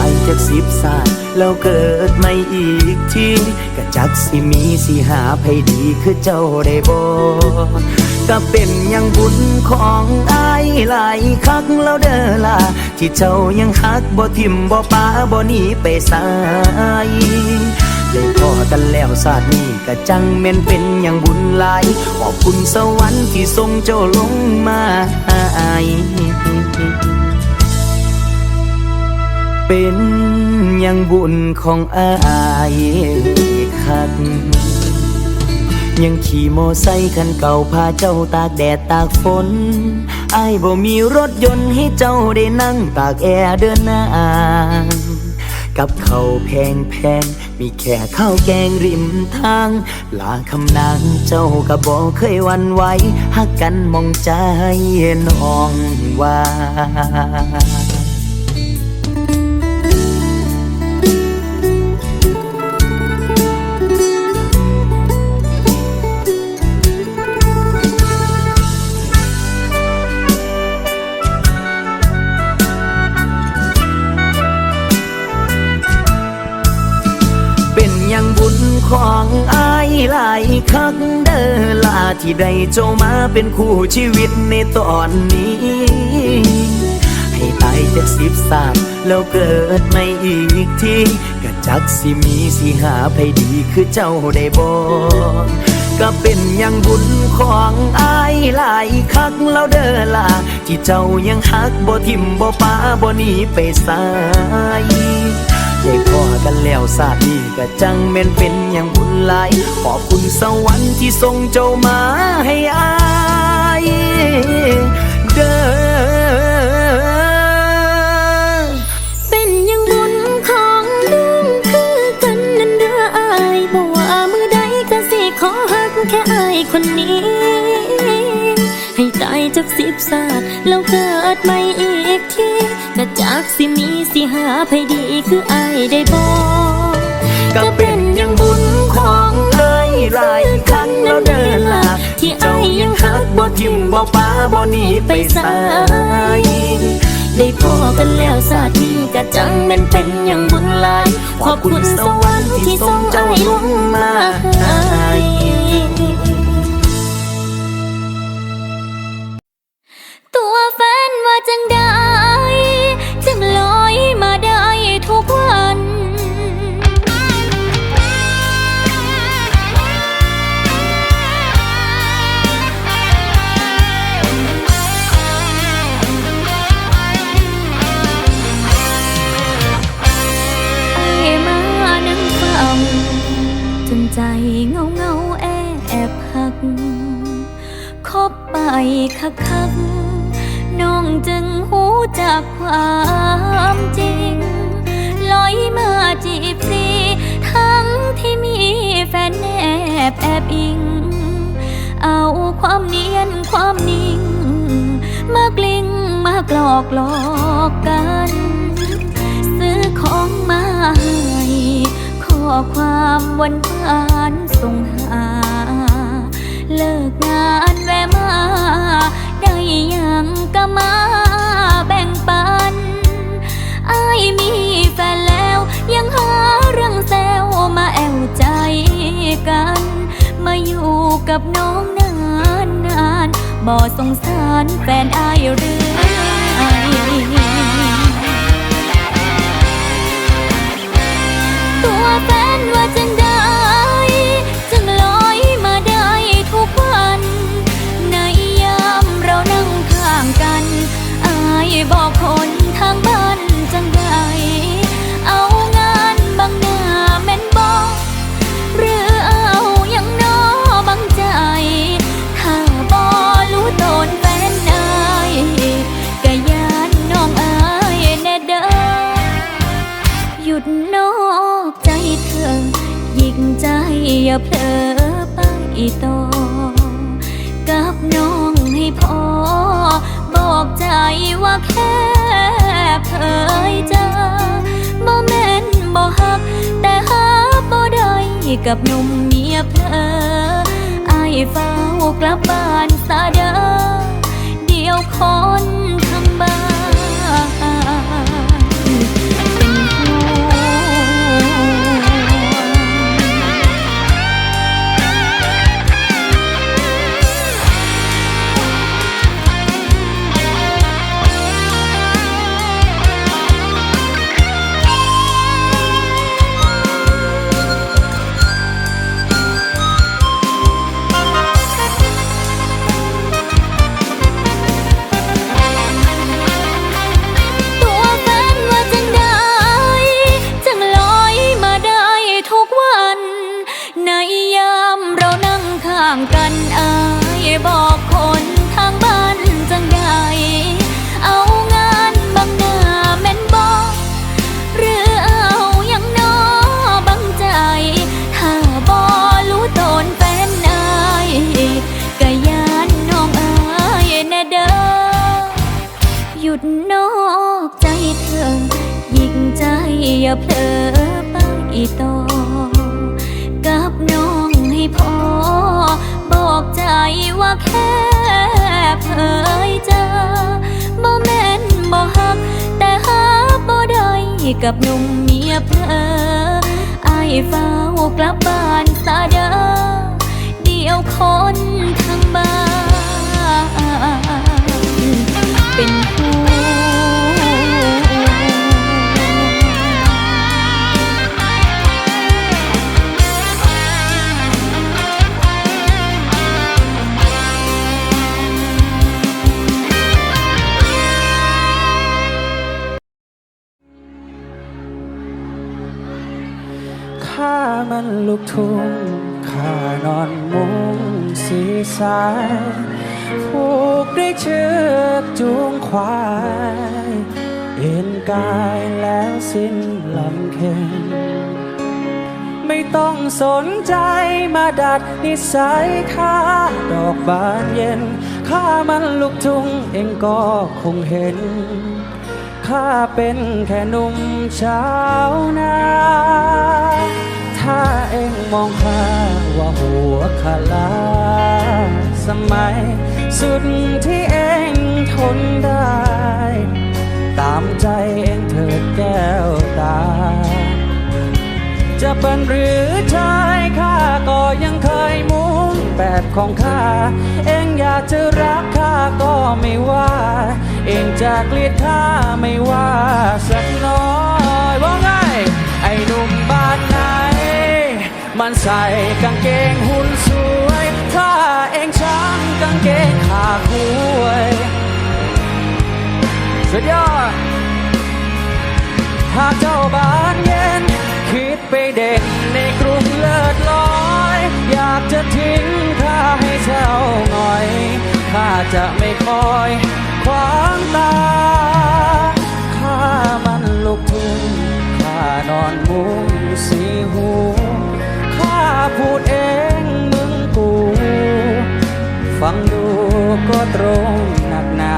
ายจากสิบศาสตร์แล้วเกิดไม่อีกทีก็จักสิมีสิหาไผดีคือเจ้าได้บ่ก็เป็นอยังบุญของอายหลายคักแล้วเด้อล่ะที่เจ้ายังฮักบ่ทิมบ่ปาบ่หนีไปสายได้พอกันแล้วศาสตร์นี้ก็จังแม่นเป็นอย่างบุญหลาย ขอบคุณสวรรค์ที่ทรงเจ้าลงมาให้ เป็นย่างบุญของอายคักยังขี่มอไซคันเก่าพาเจ้าตากแดดตากฝนอายบ่มีรถยนต์ให้เจ้าได้นั่งตากแอร์เดินหน้ากับเขาแพงแพงมีแค่ข้าวแกงริมทาง ลาคำนางเจ้าก็บอกเคยวันไหวหักกันมองใจน้องว่า คักเด้อลาที่ได้เจ้ามาเป็นคู่ชีวิตในตอนนี้ ให้ตายจากสิบสามแล้วเกิดไม่อีกทีก็จักสิมีสิหาไผดีคือเจ้าได้บ่ก็เป็นอย่างบุญของอายหลายคักแล้วเด้อล่ะที่เจ้ายังฮักบ่ทิมบ่ป้าบ่หนีไปสาย ได้พอกันแล้วศาดีก็จังแม่นเป็นอย่างบุญหลาย ขอบคุณสวรรค์ที่ทรงเจ้ามาให้อายเด้อเป็นอยังบุญของน้องคือกันนั่นเด้ออายบ่ว่ามือใดก็สิขอหักแค่อายคนนี้ ให้ตายจากสิบศาสตร์แล้วเกิดใหม่อีกที สิมีสิหาไผดีคืออายได้บอกก็เป็นอย่างบุญของเอ้ยหลายครั้งแล้วเดินล่ะที่อายังฮักบ่ทิมบ่ป้าบ่หนีไปไสายได้พอกันแล้วสาทีก็จังแมันเป็นอย่างบุญหลายขอบคุณสวรรค์ที่ทรงเจ้า เงาเงาๆแอบหัก คบไปคักคักน้องจึงหูจากความจริง ลอยมาจีบฟรีทั้งที่มีแฟนแนบแอบอิง เอาความเนียนความนิ่ง มากลิ้งมากหลอกหลอกกัน ซื้อของมาให้ ความวานหวานส่งหา เลิกงานแวะมา ได้ยังก็มาแบ่งปันอายมีแฟนแล้ว ยังหาเรื่องแซวมาแอวใจกัน มาอยู่กับน้องนานนานบ่สงสารแฟนอายหรือไอตัวแฟ ดนอกใจเธอ ยิงใจอย่าเผลอไปต่อ กับน้องให้พอ บอกใจว่าแค่เผยเจอบ่แม่นบ่ฮัก แต่หาบ่ได้กับหนุ่มเมียเพลออายเฝ้ากลับบ้านซาเดอเดียวคนทางบ้าน อกใจเธอ ยิงใจอย่าเผลอไปต่อ กับน้องให้พอ บอกใจว่าแค่เผยเจอบ่แม่นบ่ฮัก แต่หาบ่ได้กับหนุ่มเมียเพลออายเฝ้ากลับบ้านซาเด้อเดียวคนทางบ้านเป็น สายผูกด้วยเชือกจูงควายเอ็นกายแล้วสิ้นลำเค็งไม่ต้องสนใจมาดัดนิสัยข้าดอกบานเย็นข้ามันลูกทุ่งเองก็คงเห็นข้าเป็นแค่หนุ่มชาวนา ถ้าเองมองข้าว่าหัวขลาสมัย สุดที่เองทนได้ ตามใจเองเถิดแก้วตา จะเป็นหรือชายข้าก็ยังเคยมุ่งแบบของข้า เองอยากจะรักข้าก็ไม่ว่า เองจะเกลียดข้าไม่ว่าสักน้อยว่าไง ไอ้หนุ่มบ้า มันใส่กางเกงหุ่นสวย ถ้าเองช้างกางเกงขาคุยสุดยอดหากเจ้าบ้านเย็น คิดไปเด่นในกรุงเลิศลอย อยากจะทิ้งข้าให้เช่าหน่อยข้าจะไม่คอยขวางตาข้ามันลูกทุ่งข้านอนมุงสีหู พูดเองมึงกู ฟังดูก็ตรงหนักหนา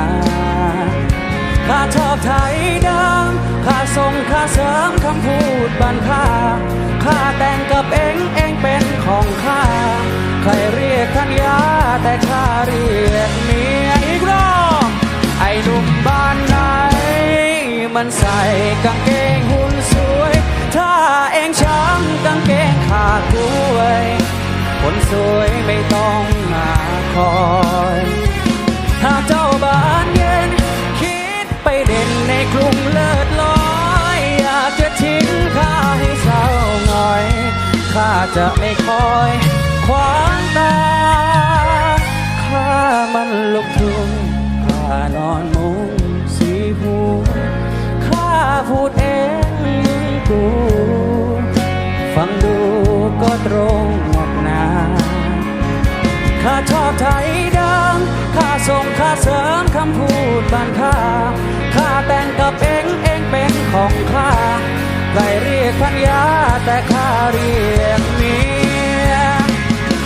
ข้าชอบไทยดังข้าส่งข้าเสริมคำพูดบันค่าข้าแต่งกับเองเองเป็นของข้า ใครเรียกทัญญาแต่ข้าเรียกเมียอีกรอบไอ้หนุ่มบ้านไหน มันใส่กางเกงหุ่นส ถ้าเองช้ำกางเกงขาดด้วย คนสวยไม่ต้องมาคอยหากเจ้าบ้านเย็น คิดไปเด่นในกรุงเลิศลอยอยากจะทิ้งข้าให้เศร้าง่อยข้าจะไม่คอยขวางตาข้ามันลุกทุ่งข้านอนมุงสีหูข้าพูดเอง กู ฟังดูก็ตรงหนักนาข้าชอบไทยดังข้าส่งข้าเสริมคำพูดบานข้าข้าแต่งกับเองเองเป็นของข้าใครเรียกพันยาแต่ข้าเรียกเมีย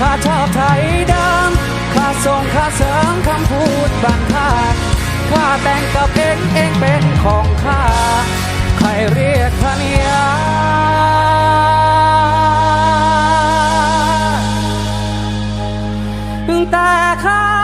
ข้าชอบไทยดำข้าส่งข้าเสริมคำพูดบางข้าข้าแต่งกับเองเองเป็นของข้า เรียกพันยาแต่ข้า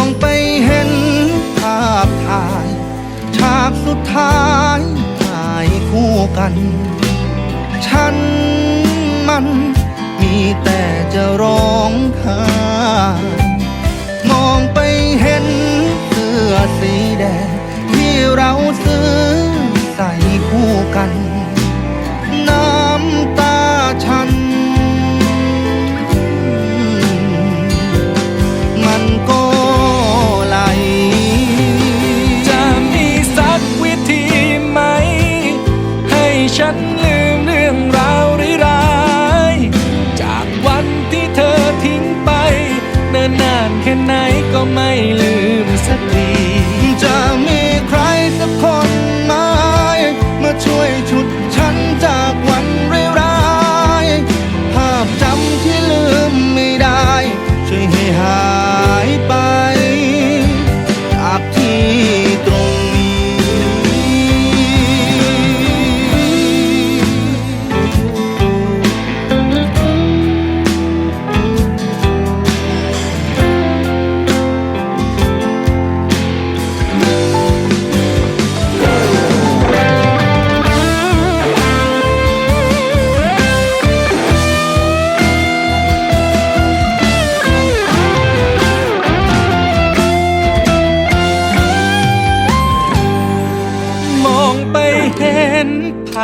ง สุดท้ายถ่ายคู่กัน ฉันมันมีแต่จะร้องไห้มองไปเห็นเสื้อสีแดงที่เราซื้อใส่คู่กัน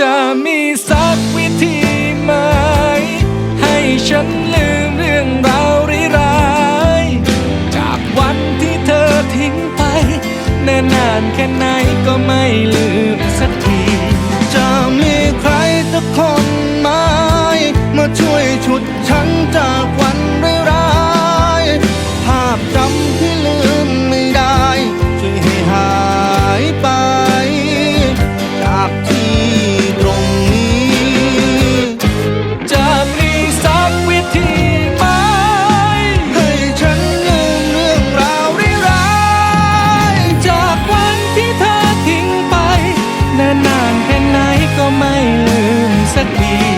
จะมีสักวิธีไหม ให้ฉันลืมเรื่องราวร้ายๆจากวันที่เธอทิ้งไปแน่นานแค่ไหนก็ไม่ลืม be